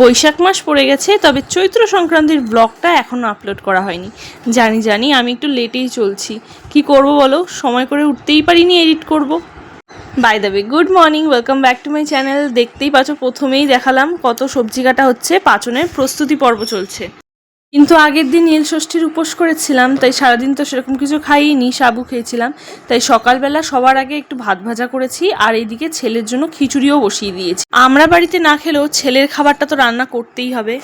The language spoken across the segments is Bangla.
বৈশাখ মাস পড়ে গেছে, তবে চৈত্র সংক্রান্তির ব্লগটা এখনও আপলোড করা হয়নি। জানি জানি, আমি একটু লেটেই চলছি। কি করব বলো? সময় করে উঠতেই পারিনি এডিট করব। By the good morning welcome back to my channel দেখতেই পাচ্ছ, প্রথমেই দেখালাম কত সবজি কাটা হচ্ছে, পাচনের প্রস্তুতি পর্ব চলছে। কিন্তু আগের দিন নীল ষষ্ঠীর উপোস করেছিলাম, তাই সারাদিন তো সেরকম কিছু খাইনি, সাবু খেয়েছিলাম। তাই সকালবেলা সবার আগে একটু ভাত ভাজা করেছি, আর এইদিকে ছেলের জন্য খিচুড়িও বসিয়ে দিয়েছি। আমরা বাড়িতে না খেলেও ছেলের খাবারটা তো রান্না করতেই হবে।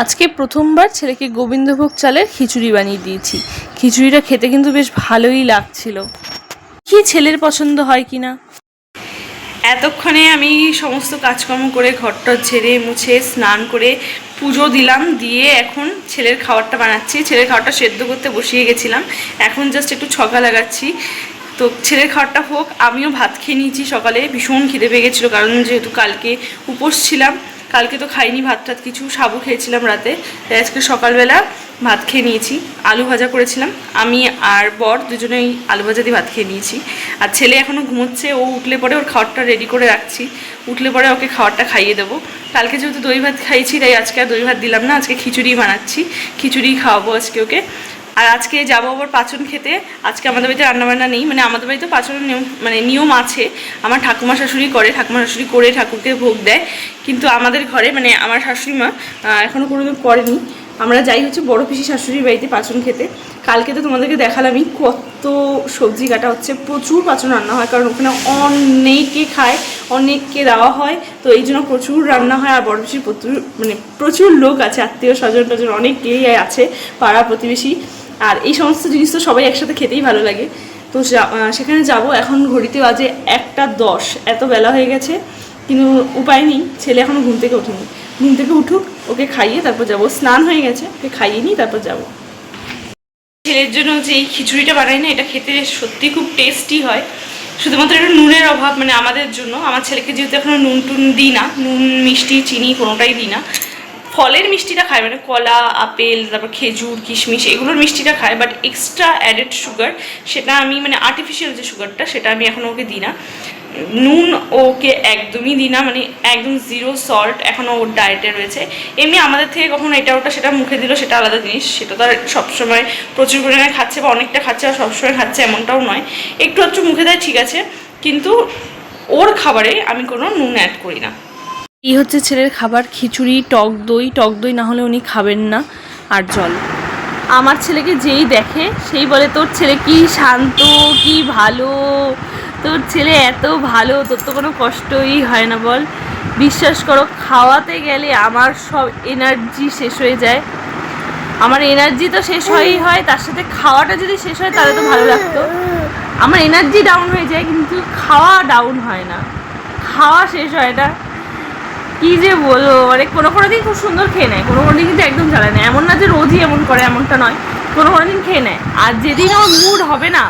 আজকে প্রথমবার ছেলেকে গোবিন্দভোগ চালের খিচুড়ি বানিয়ে দিয়েছি। খিচুড়িটা খেতে কিন্তু বেশ ভালোই লাগছিল। কি ছেলের পছন্দ হয় কিনা এতক্ষণে আমি সমস্ত কাজকর্ম করে ঘরটা ঝেড়ে মুছে স্নান করে পুজো দিলাম, দিয়ে এখন ছেলের খাবারটা বানাচ্ছি। ছেলের খাবারটা সেদ্ধ করতে বসিয়ে গেছিলাম। এখন জাস্ট একটু ছকা লাগাচ্ছি। তো ছেলের খাবারটা হোক, আমিও ভাত খেয়ে নিয়েছি সকালে। ভীষণ খিদে পেয়ে গেছিল, কারণ যেহেতু কালকে উপোস ছিলাম, কালকে তো খাইনি ভাত টাত, কিছু সাবু খেয়েছিলাম রাতে। তাই আজকে সকালবেলা ভাত খেয়ে নিয়েছি। আলু ভাজা করেছিলাম। আমি আর বর দুজনেই আলু ভাজা দিয়ে ভাত খেয়ে নিয়েছি। আর ছেলে এখনও ঘুমোচ্ছে, ও উঠলে পরে ওর খাবারটা রেডি করে রাখছি। উঠলে পরে ওকে খাবারটা খাইয়ে দেবো। কালকে যেহেতু দই ভাত খাইছি তাই আজকে আর দই ভাত দিলাম না আজকে খিচুড়ি বানাচ্ছি। খিচুড়ি খাওয়াবো আজকে ওকে। আর আজকে যাব আবার পাচন খেতে। আজকে আমাদের বাড়িতে রান্নাবান্না নেই মানে আমাদের বাড়িতে পাচনের নিয়ম মানে নিয়ম আছে। আমার ঠাকুমা শাশুড়ি করে ঠাকুমা শাশুড়ি করে ঠাকুরকে ভোগ দেয়। কিন্তু আমাদের ঘরে মানে আমার শাশুড়ি মা আহ, এখনও কোনোদিন করেনি। আমরা যাই হচ্ছে বড় পিসি শাশুড়ির বাড়িতে পাচন খেতে। কালকে তো তোমাদেরকে দেখালামই কত সবজি কাটা হচ্ছে, প্রচুর পাচন রান্না হয়, কারণ ওখানে অনেকে খায়, অনেককে দেওয়া হয়, তো এই জন্য প্রচুর রান্না হয়, আর বড় বেশি প্রচুর মানে প্রচুর লোক আছে, আত্মীয় স্বজন টজন অনেকেই আছে পাড়া প্রতিবেশী, আর এই সমস্ত জিনিস তো সবাই একসাথে খেতেই ভালো লাগে। তো সেখানে যাব, এখন ঘড়িতে বাজে একটা দশ, এত বেলা হয়ে গেছে, কিন্তু উপায় নেই, ছেলে এখনও ঘুম থেকে ওঠেনি। ঘুম থেকে উঠুক, ওকে খাইয়ে তারপর যাব, স্নান হয়ে গেছে, ওকে খাইয়ে নিই তারপর যাব। ছেলের জন্য যে এই খিচুড়িটা বানাই না, এটা খেতে সত্যি খুব টেস্টি হয়। শুধুমাত্র এটা নুনের অভাব মানে আমাদের জন্য। আমার ছেলেকে যেহেতু এখনও নুন টুন দিই না, নুন, মিষ্টি, চিনি কোনোটাই দিই না। ফলের মিষ্টিটা খায় মানে কলা, আপেল, তারপর খেজুর, কিশমিশ, এগুলোর মিষ্টিটা খায় বাট এক্সট্রা অ্যাডেড সুগার সেটা আমি মানে আর্টিফিশিয়াল যে সুগারটা সেটা আমি এখনও ওকে দিই না। নুন ওকে একদমই দিই না মানে একদম জিরো সল্ট এখনও ওর ডায়েটে রয়েছে। এমনি আমাদের থেকে কখনো এটা ওটা সেটা মুখে দিল সেটা আলাদা জিনিস, সেটা তো আর সবসময় প্রচুর পরিমাণে খাচ্ছে বা অনেকটা খাচ্ছে আর সবসময় খাচ্ছে এমনটাও নয়। একটু একটু মুখে দেয় ঠিক আছে, কিন্তু ওর খাবারে আমি কোনো নুন অ্যাড করি না। এই হচ্ছে ছেলের খাবার, খিচুড়ি, টক দই টক দই না হলে উনি খাবেন না, আর জল। আমার ছেলেকে যেই দেখে, সেই বলে, তোর ছেলে কি শান্ত, কি ভালো তোর ছেলে এত ভালো, তোর তো কোনো কষ্টই হয় না বল। বিশ্বাস করো, খাওয়াতে গেলে আমার সব এনার্জি শেষ হয়ে যায়। আমার এনার্জি তো শেষ হয়েই হয়, তার সাথে খাওয়াটা যদি শেষ হয়, তাহলে তো ভালো লাগতো। আমার এনার্জি ডাউন হয়ে যায়, কিন্তু খাওয়া ডাউন হয় না। খাওয়া শেষ হয় না। কি যে বলব মানে কোনো কোনো দিন খুব সুন্দর খেয়ে নেয়, কোনো কোনো দিন কিন্তু একদম জ্বালায় না এমন না যে রোজই এমন করে, এমনটা নয়। কোনো কোনো দিন খেয়ে নেয়। আর যেদিন আমার মুড হবে না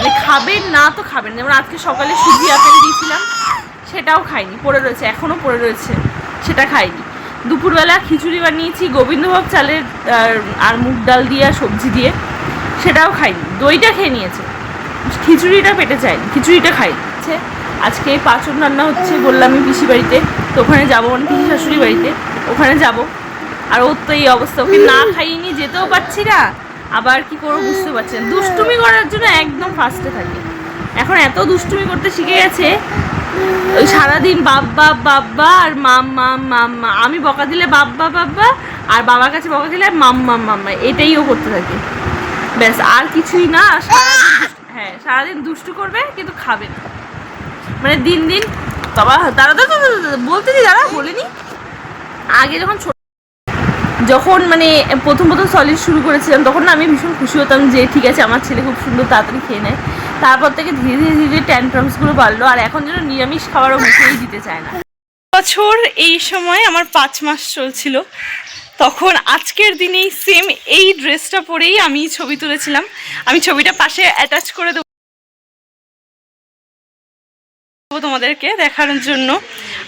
মানে খাবেন না তো খাবেন যেমন আজকে সকালে সুজি আপেল দিয়েছিলাম সেটাও খাইনি পড়ে রয়েছে এখনও পড়ে রয়েছে সেটা খাইনি। দুপুরবেলা খিচুড়ি বানিয়েছি গোবিন্দভোগ চালের আর, মুগ ডাল দিয়ে আর সবজি দিয়ে সেটাও খাইনি। দইটা খেয়ে নিয়েছে। খিচুড়িটা পেটে চাইনি খিচুড়িটা খাই হচ্ছে আজকে পাচন রান্না হচ্ছে বললাম পিসি বাড়িতে তো ওখানে যাব মানে পিসি শাশুড়ি বাড়িতে ওখানে যাব। আর ওর তো এই অবস্থা ওকে না খাইয়ে নিয়ে যেতেও পারছি না। আবার কি করব বুঝতে পারছেন দুষ্টুমি করার জন্য একদম ফার্স্টে থাকে। এখন এত দুষ্টুমি করতে শিখে গেছে ওই সারাদিন বাব্বা বাব্বা আর মাম মাম মাম্মা আমি বকা দিলে বাব্বা বাব্বা আর বাবার কাছে বকা দিলে মাম মাম মাম্মা এটাই ও করতে থাকে। ব্যাস আর কিছুই না সারাদিন হ্যাঁ সারাদিন দুষ্টু করবে কিন্তু খাবে না। মানে দিন দিন বাবা দাঁড়া, দাঁড়া, বলতে দি দাঁড়া বলিনি। আগে যখন যখন মানে প্রথম প্রথম সলিড শুরু করেছিলাম, তখন না আমি ভীষণ খুশি হতাম যে ঠিক আছে, আমার ছেলে খুব সুন্দর, তাড়াতাড়ি খেয়ে নেয়। তারপর থেকে ধীরে ধীরে ধীরে ট্যান্ট্রামসগুলো বাড়লো, আর এখন যেন নিরামিষ খাবারও মুখেই দিতে চায় না। বছর এই সময় আমার পাঁচ মাস চলছিল, তখন আজকের দিনেই সেম এই ড্রেসটা পরেই আমি ছবি তুলেছিলাম। আমি ছবিটা পাশে অ্যাটাচ করে দেবো, তোমাদেরকে দেখানোর জন্য।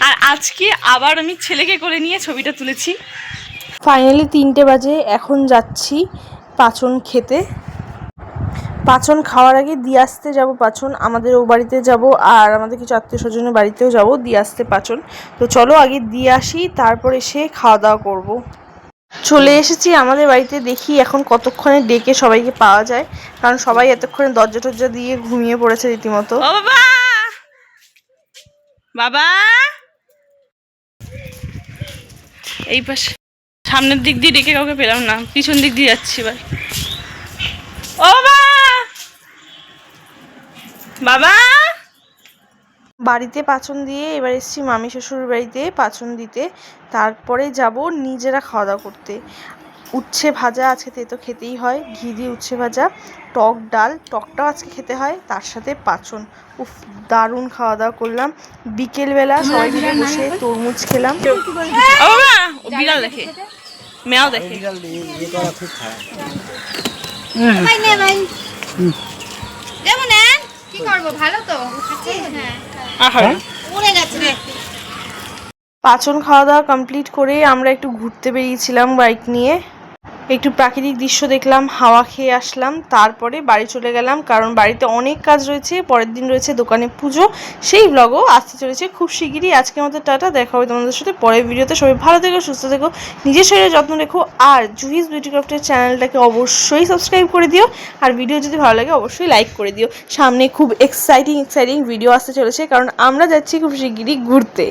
আর আজকে আবার আমি ছেলেকে করে নিয়ে ছবিটা তুলেছি। ফাইনালি তিনটে বাজে, এখন যাচ্ছি পাচন খেতে। পাচন খাওয়ার আগে দিয়ে আসতে যাব পাচন, আমাদের ও বাড়িতে যাব আর আমাদের কিছু আত্মীয় স্বজনের বাড়িতেও যাব দিয়ে আসতে পাচন। তো চলো আগে দিয়ে আসি, তারপর এসে খাওয়া দাওয়া করব। চলে এসেছি আমাদের বাড়িতে, দেখি এখন কতক্ষণে ডেকে সবাইকে পাওয়া যায়, কারণ সবাই এতক্ষণে দরজা টরজা দিয়ে ঘুমিয়ে পড়েছে রীতিমতো। বাবা! বাবা! এই পাশে। সামনের দিক দিয়ে ডেকে কাউকে পেলাম না পিছন দিক দিয়ে যাচ্ছি এবার। ও বাবা! বাড়িতে পাচন দিয়ে এবার এসেছি মামি শ্বশুর বাড়িতে পাচন দিতে। তারপরে যাব নিজেরা খাওয়া দাওয়া করতে। উচ্ছে ভাজা আজকে তো খেতেই হয় ঘি দিয়ে উচ্ছে ভাজা টক ডাল টকটাও আজকে খেতে হয় তার সাথে পাচন। উফ দারুণ খাওয়া দাওয়া করলাম। বিকেলবেলা সবাই মিলে বসে তরমুজ খেলাম। বিড়াল দেখে। মেয়াও দেখে। ভাই নে ভাই যেমন কি করব? ভালো তো। হ্যাঁ? উড়ে গেছে। পাচন খাওয়া দাওয়া কমপ্লিট করে আমরা একটু ঘুরতে বেরিয়েছিলাম বাইক নিয়ে। একটু প্রাকৃতিক দৃশ্য দেখলাম, হাওয়া খেয়ে আসলাম, তারপরে বাড়ি চলে গেলাম, কারণ বাড়িতে অনেক কাজ রয়েছে, পরের দিন রয়েছে দোকানে পুজো, সেই ব্লগও আসতে চলেছে খুব শিগগিরই, আজকের মতো টাটা, দেখা হবে তোমাদের সাথে পরের ভিডিওতে, সবাই ভালো থেকো, সুস্থ থেকো, নিজের শরীরে যত্ন রেখো, আর জুহিস বিউটি ক্রাফটের চ্যানেলটাকে অবশ্যই সাবস্ক্রাইব করে দিও, আর ভিডিও যদি ভালো লাগে অবশ্যই লাইক করে দিও, সামনে খুব এক্সাইটিং এক্সাইটিং ভিডিও আসতে চলেছে, কারণ আমরা যাচ্ছি খুব শিগগিরই ঘুরতে।